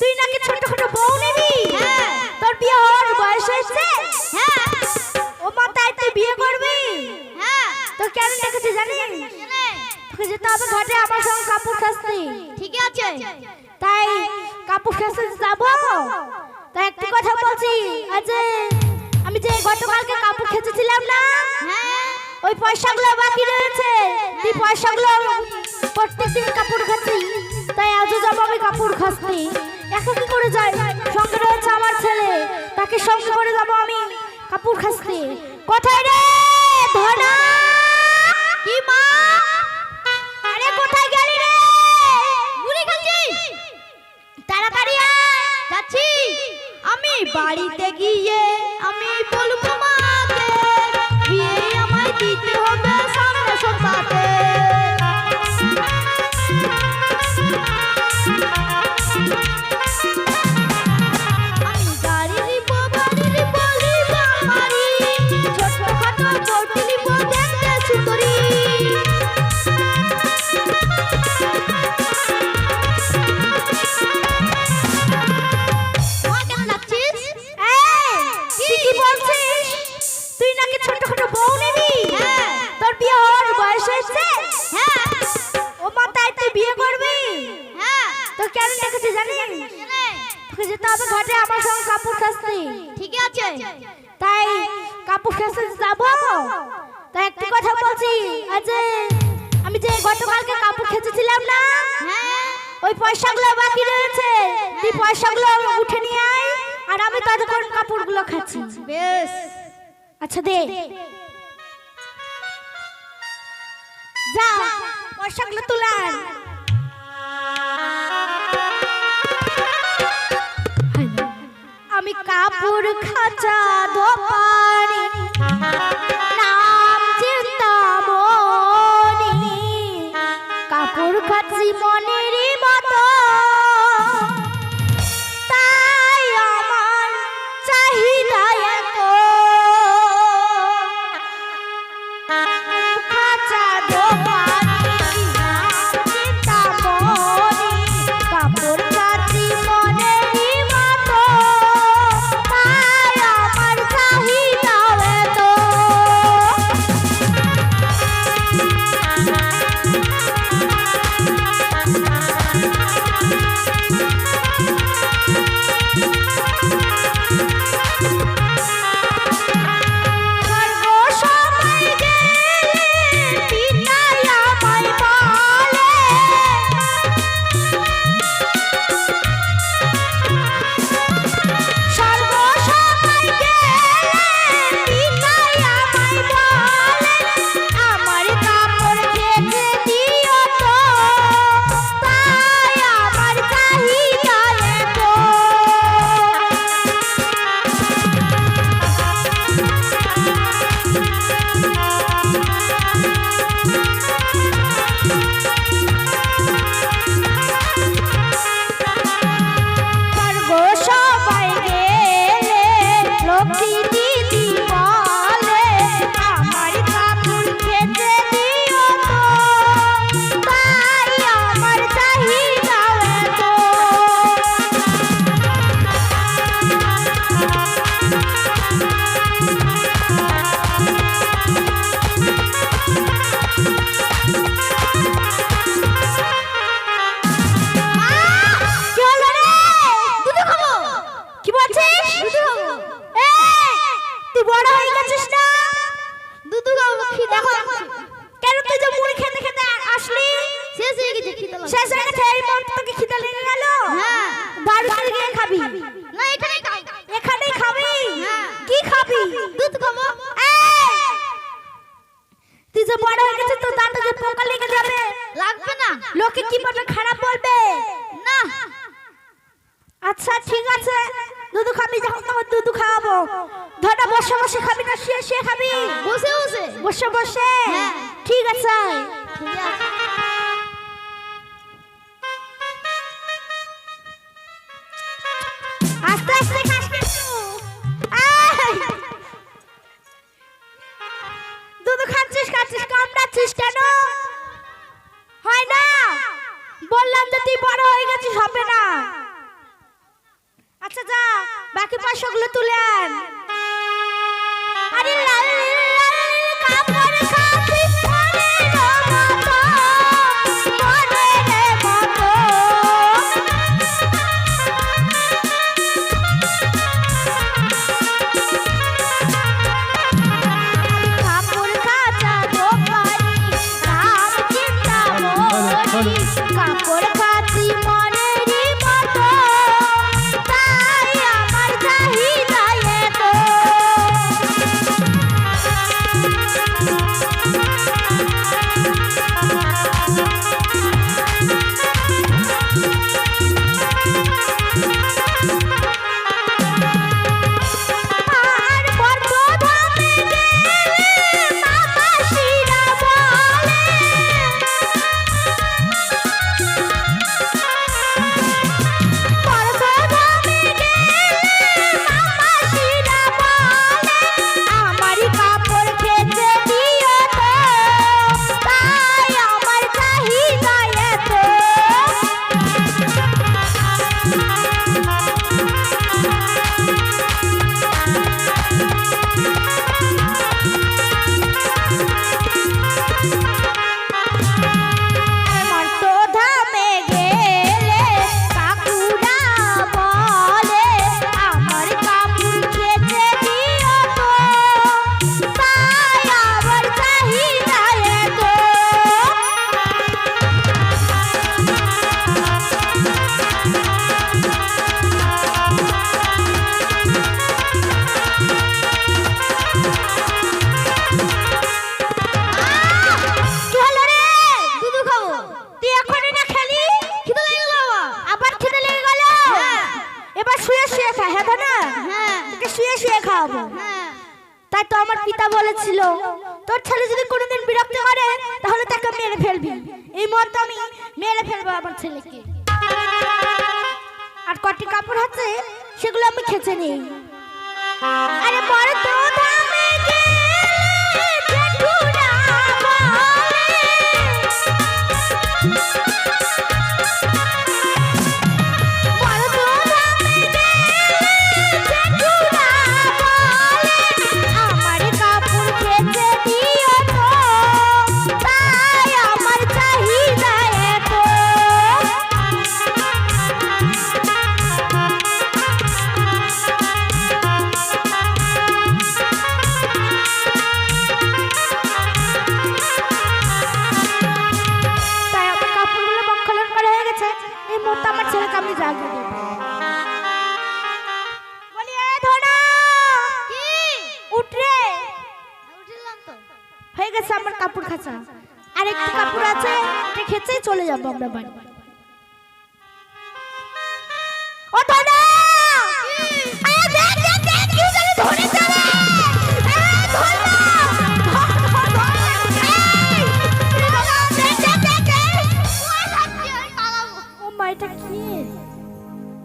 তুই নাকি ছোট ছোট বউ নিবি। তোর বিয়ে হওয়ার বয়স হয়েছে? হ্যাঁ ও মা তাই তুই বিয়ে করবি? হ্যাঁ তোর কেন দেখেছি জানিস? তোকে যেতে হবে ঘাটে আমার সঙ্গে কাপড় খাসতে ঠিক আছে। তাই কাপড় খাসতে যাব? তাই একটি কথা বলছি। আজ আমি যে গতকালকে কাপড় খেতেছিলাম না ওই পয়সাগুলো বাকি রয়েছে। এই পয়সাগুলো প্রত্যেকদিন কাপড় খাচ্ছি। তাই আজও যাব আমি কাপড় খাচ্ছি একা কি করে যাই সঙ্গে রয়েছে আমার ছেলে। তাকে সঙ্গে করে যাব আমি কাপড় খাচ্ছি কোথায় রে ধনা? কি মা? আরে কোথায় গেলি রে? মুড়ি খাচ্ছি তাড়াতাড়ি আয়। যাচ্ছি। আমি বাড়িতে গিয়ে আমি বলব মাকে, বিয়ে আমায় দিতে হবে সামনে সপ্তাহে হবে ঘাটে আমার সঙ্গে কাপড় খাসতে ঠিক আছে। তাই কাপড় খাসতে যাব তাই একটি কথা বলছি আজ আমি যে গতকালকে কাপড় খেতেছিলাম না হ্যাঁ। ওই পয়সাগুলো বাকি রয়েছে। এই পয়সাগুলো উঠে নিয়ে আয় আর আমি ততক্ষণ কাপড়গুলো খাচ্ছি। বেশ। আচ্ছা দে। যা পয়সাগুলো তুলান আমি কাপড় খাঁচা দোপানি বসে বসে বসে হ্যাঁ।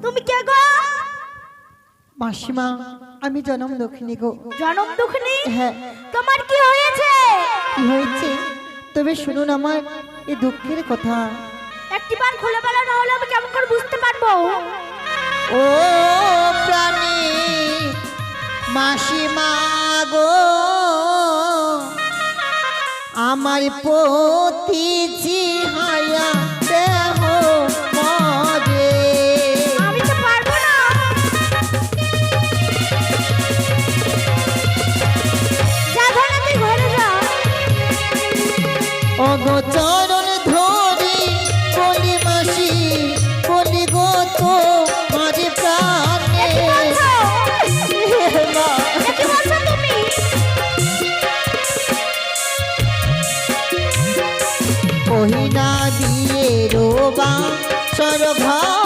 তুমি কে গো? মাসিমা আমি জনম দক্ষিণী গো। জনম দক্ষিণী? হ্যাঁ। তোমার কি হয়েছে? কি হয়েছে? তবে শুনুন আমার এই দুঃখের কথা। একটি বার খুলে বলো না হলে আমি কেমন করে বুঝতে পারব? ও প্রাণী মাসিমা গো আমার পতি হায়া ভবা সরভা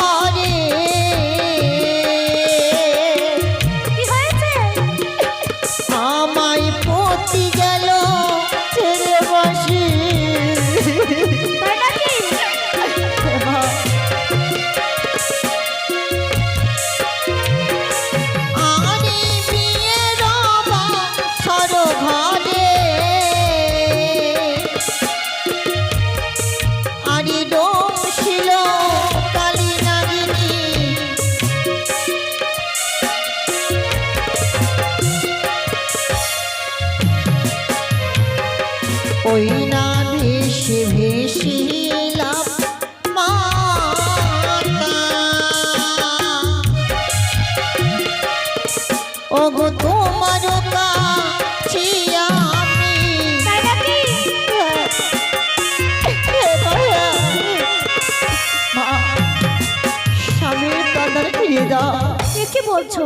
ফিরিয়ে এ কি বলছো?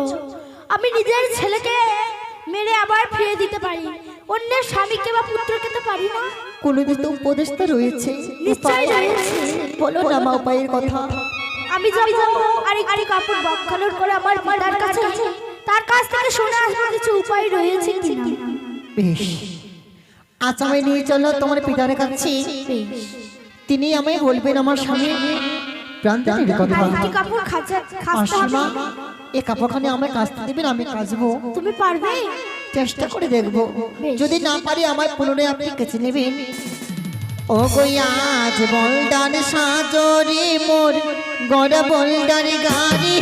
আমি নিজের ছেলেকে মেরে আবার ফিরে দিতে পারি। অন্যের স্বামীকে বা পুত্রকে তো পারি না। কোনোদিন তো উপদেশটা রয়েছে। নিশ্চয়ই রয়েছে। বলো না মা উপায়ের কথা। আমি যাব আর একটি কাপড় বক্ষানোর করে আমার পিতার কাছে। তার কাছ থেকে শুনে আসব কিছু উপায় রয়েছে কিনা। বেশ। আজ আমায় নিয়ে চলো তোমার পিতার কাছে। তিনি আমায় বলবেন আমার স্বামী। মাসিমা এ কাপড়খানে আমায় কাচতে দেবেন আমি কাচবো। তুমি পারবে? চেষ্টা করে দেখব। যদি না পারি আমার পুনরায় আপনি কেচে নেবেন। ও গইয়াজ বলদান সাজরে মোর গড় বলদান গাড়ি।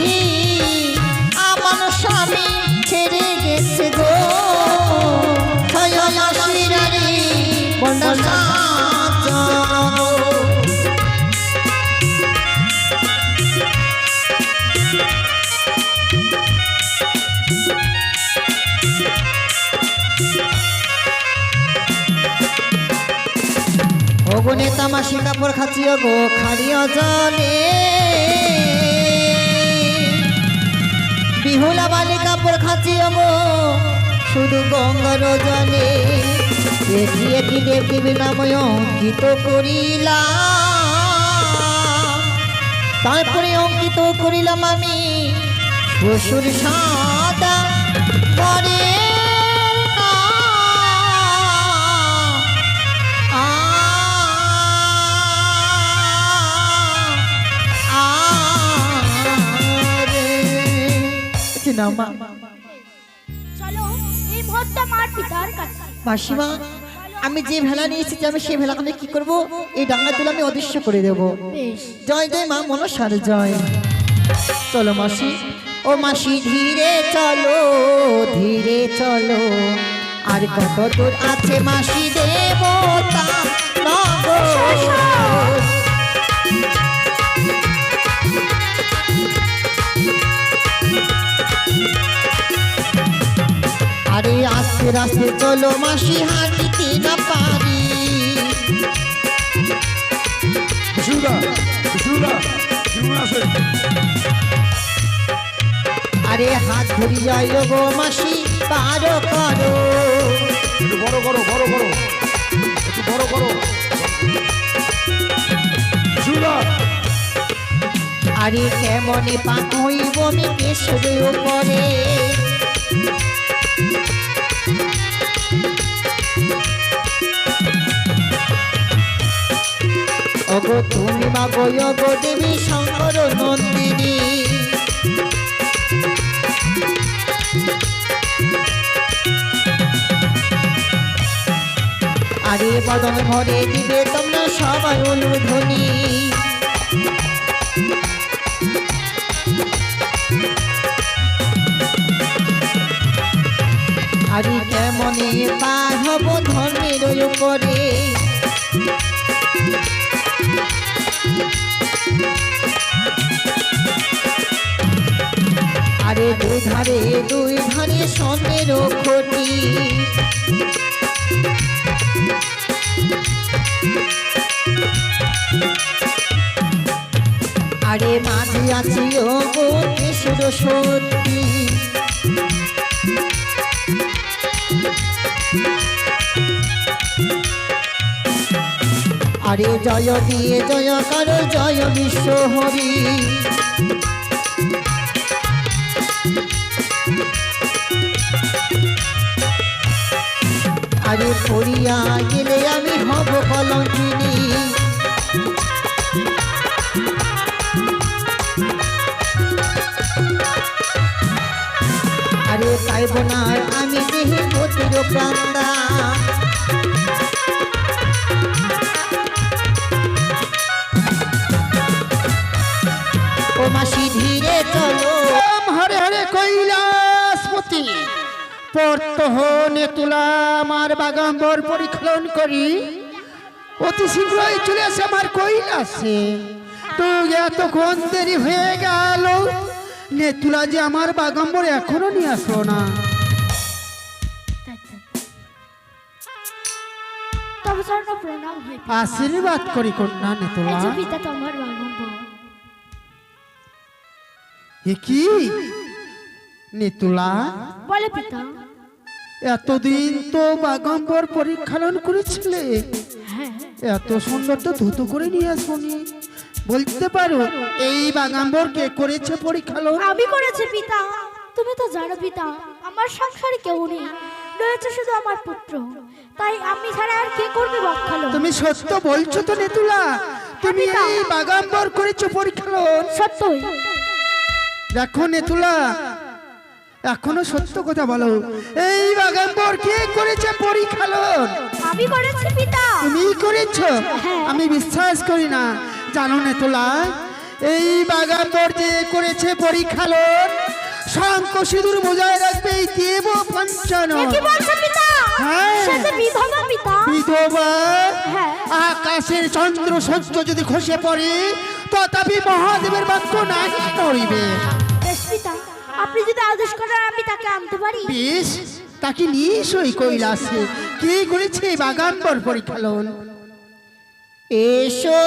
আমার স্বামী ছেড়ে গেছে গো। ওগুনে তামাশি কাপড় খাচিও গো, খাড়িও জলে। বিহুলা বালি কাপড় খাচিও গো, শুধু গঙ্গার জলে। এটি এটি দেব দেবী নাময় অঙ্কিত করিলাম। তারপরে অঙ্কিত করিলাম আমি, শ্বশুর সাদা পরে চলো এই মুহূর্তে আমার পিতার কাছে। মাসিমা আমি যে ভেলা নিয়ে এসেছি আমি সেই ভেলাখানে কি করব? এই ডাঙ্গা তুলে আমি অদৃশ্য করে দেব। জয় জয় মা মনসার জয়। চলো মাসি। ও মাসি ধীরে চলো ধীরে চলো। আর কত দূর আছে মাসি দেবতা নগর। আরে আস্তে আস্তে চলো মাসি হাঁটিতে না পারি। আরে হাত ধরি যাই গো মাসি পারো করো বড় করো বড় করো। বড় করো। আরে কেমনে পাক হইব আমি কেশরের উপরে? ওগো তুমি মা গো গো দেবী শঙ্কর নন্দিনী। আরে বদন ভরে দিবে তোমরা সবাই অনুধ্বনি আরে কেমনে পার হব ধর্মের উপরে? আরে দুই ধারে দুই ধারে সন্ধ্যের ক্ষতি আরে মাঝে আছি ও গো সত্যি। আরে জয় দিয়ে জয় কর জয় বিশ্ব হরি। পর্তহনে তুলা আমার বাগাম্বর পরিখলন করি। অতি শীঘ্রই চলে আসে আমার কৈলাসে। তো এতক্ষণ দেরি হয়ে গেল। নেতুলা যে আমার বাগাম্বর এখনও নিয়ে আসলো না। আশীর্বাদ করি কন্যা নেতুলা এ কি? নেতুলা বলে পিতা। এতদিন তো বাগম্বর পরীক্ষালন করেছিলে। হ্যাঁ এত সুন্দর তো ধুত করে নিয়ে আসবনি। বলতে পারো এই বাগাম্বর কে করেছে পরীক্ষালন আমি করেছি পিতা। তুমি তো জানো পিতা আমার সংসারে কেউ নেই। রয়েছে শুধু আমার পুত্র। তাই আমি ছাড়া আর কে করবে বক্ষালো তুমি সত্য বলছো তো নেতুলা। তুমি পিতা। এই বাগাম্বর করেছ পরীক্ষালন সত্যই। দেখো নেতুলা এখনও সত্য কথা বলো। এই বাগাম্বর কে করেছে পরীক্ষালন আমি করেছি পিতা। তুমি করেছ? হ্যাঁ। আমি বিশ্বাস করি না। জানো না তোলা এই বাগাম্বর যে করেছে পরীক্ষালন শঙ্খ সিঁদুর বজায় রাখবে এই দেব পঞ্চন হ্যাঁ। সে যে বিধবা পিতা। বিধবা হ্যাঁ। আকাশের চন্দ্র সূর্য যদি খসে পড়ে তথাপি মহাদেবের বাক্য নড়িবে বেশ পিতা আপনি যদি আদেশ করেন আমি তাকে আনতে পারি? বেশ তাকে নিশ্চয়ই কৈলাসে। কে করেছে বাগান পর পরীক্ষালন? এসো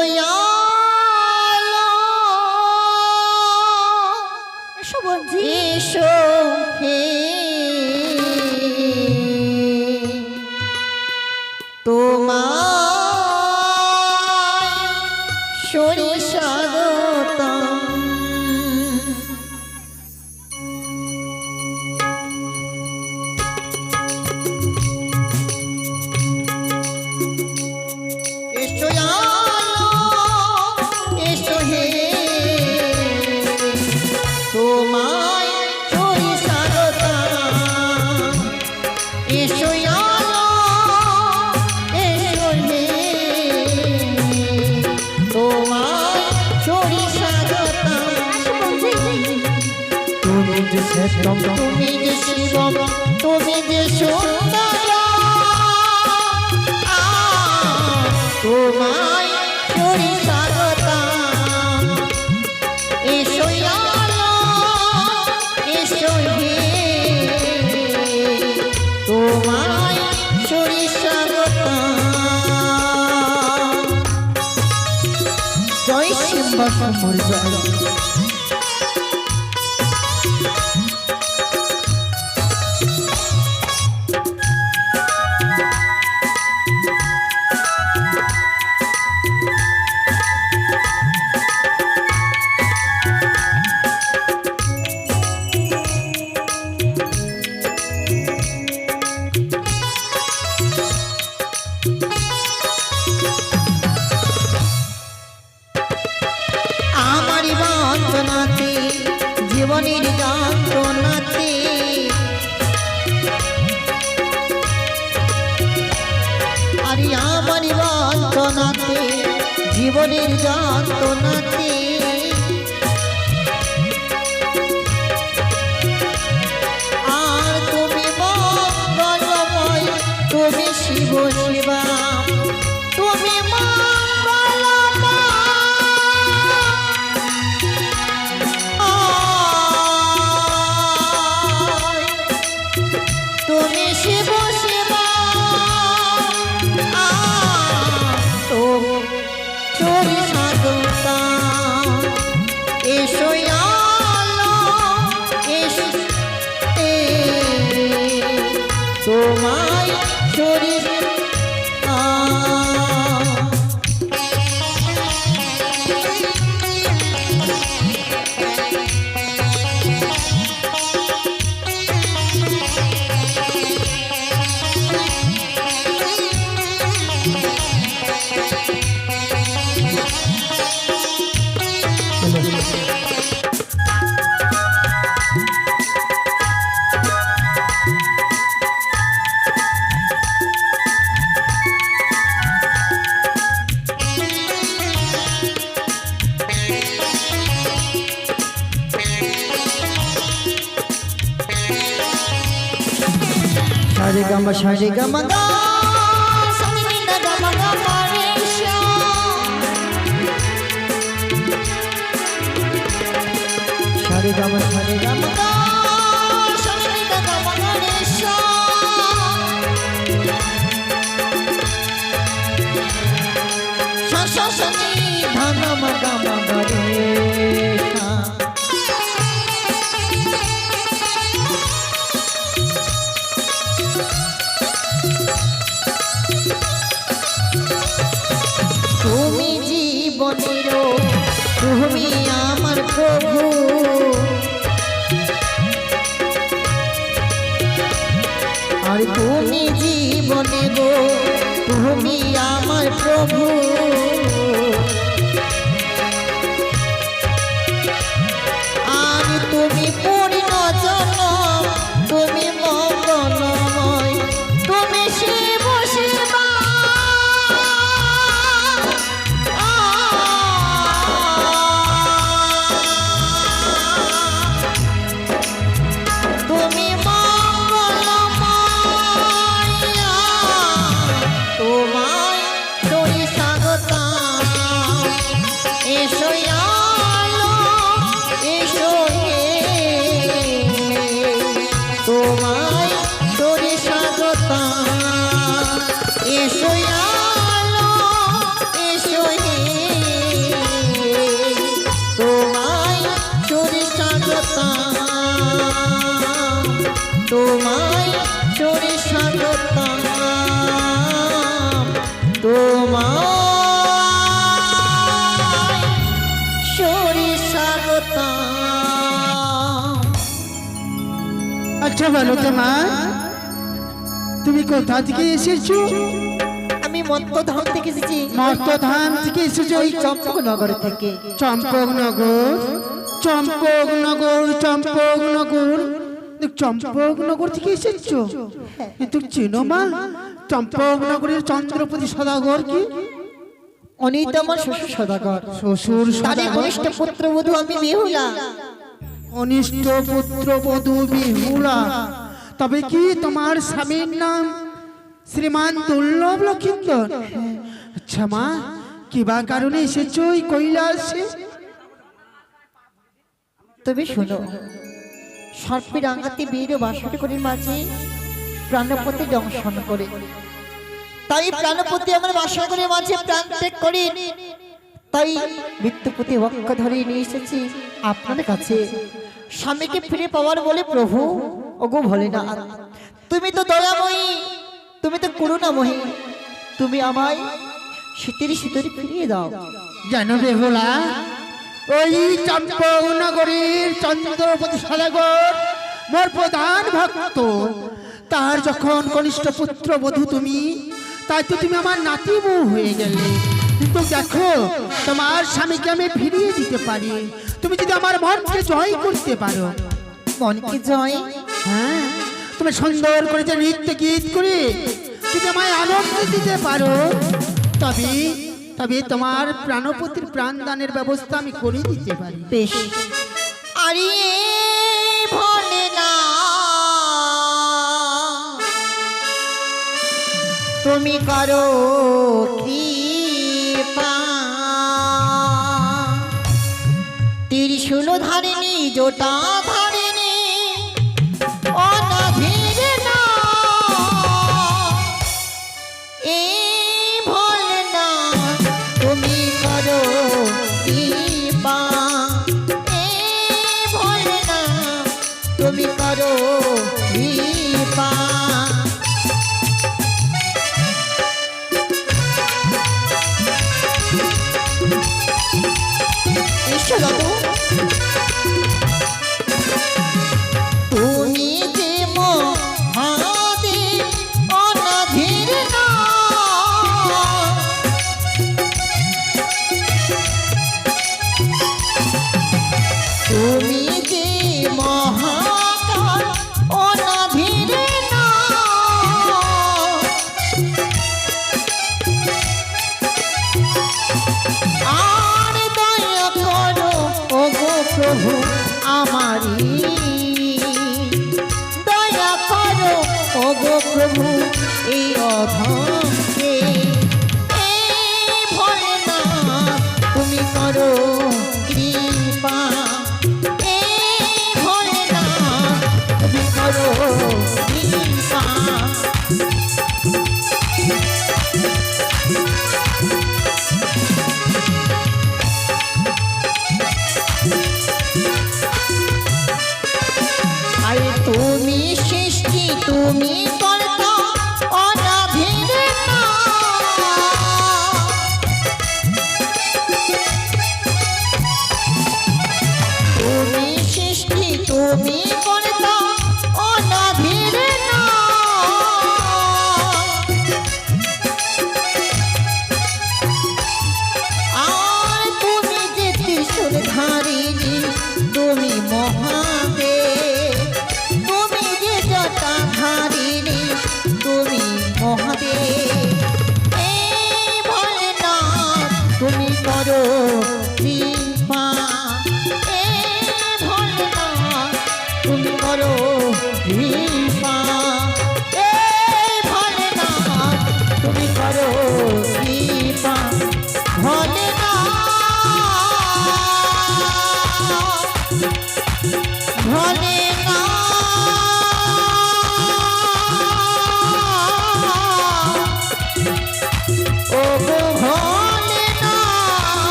জয় সমর জয় रे ग আচ্ছা বলো তো মা। তুমি কোথা থেকে এসেছ? আমি মন্ত্রধাম থেকে এসেছি। মর্তধাম থেকে এসেছ? ওই চম্পকনগর থেকে। চম্পকনগর? চম্পকনগর চম্পকনগর। চম্পকনগর থেকে এসেছ? কিন্তু চেনো মা? চম্পকনগরের চন্দ্রপতি সদাগর কি? অনিত আমার শ্বশুর সদাগর। শ্বশুর তাদের কনিষ্ঠ পুত্রবধূ আমি বেহুলা অনিষ্ট পুত্র বধূ বিহুলা। তবে কি তোমার স্বামীর নাম শ্রীমান দুর্লভ লক্ষিন্দর? আচ্ছা মা কিবা কারণে এসেছ ওই কৈলাসে? তবে শোনো সর্পের আঘাতে বীর বাসর করে মাঝে প্রাণপতি দংশন করে। তাই প্রাণপতি আমার বাসা করে মাঝে প্রাণ ত্যাগ করে। তাই মৃত্যুপতি বক্ষ ধরে নিয়ে এসেছি আপনার কাছে। স্বামীকে ফিরে পাওয়ার বলে, প্রভু, ওগো ভোলে না তুমি তো দয়াময়ী, তুমি তো করুণাময়ী, তুমি আমায় শীতের শীতের ফিরিয়ে দাও। জানো বেহুলা, ওই চম্পকনগরীর চন্দ্রপতি সদাগর মোর প্রধান ভক্ত, তার যখন কনিষ্ঠ পুত্র বধূ তুমি, তাই তো তুমি আমার নাতি বউ হয়ে গেলে। কিন্তু দেখো, তোমার স্বামীকে আমি ফিরিয়ে দিতে পারি। তুমি যদি আমার মনকে জয় করতে পারো। মনকে জয়? হ্যাঁ। তুমি সুন্দর করে যে নৃত্য গীত করে যদি আমায় আনন্দ দিতে পারো, তবে তবে তোমার প্রাণপতির প্রাণদানের ব্যবস্থা আমি করে দিতে পারি। বেশ। আরে তুমি করো কৃপা শুনো ধারিনি জোটা ঈশ্বর তুমি যে মহাদেব অনাধীর তুমি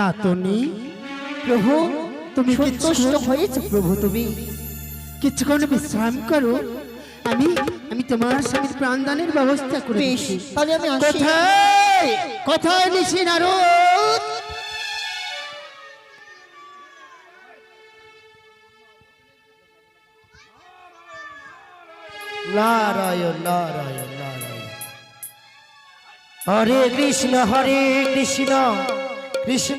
না তনি প্রভু তুমি সন্তুষ্ট হয়েছে? প্রভু তুমি কিছুক্ষণ বিশ্রাম করো। আমি আমি তোমার সঙ্গে প্রাণদানের ব্যবস্থা করে তাহলে আমি কোথায়? কোথায় নিশি নারদ? নারায়ণ নারায়ণ নারায়ণ। হরে কৃষ্ণ হরে কৃষ্ণ। কৃষ্ণ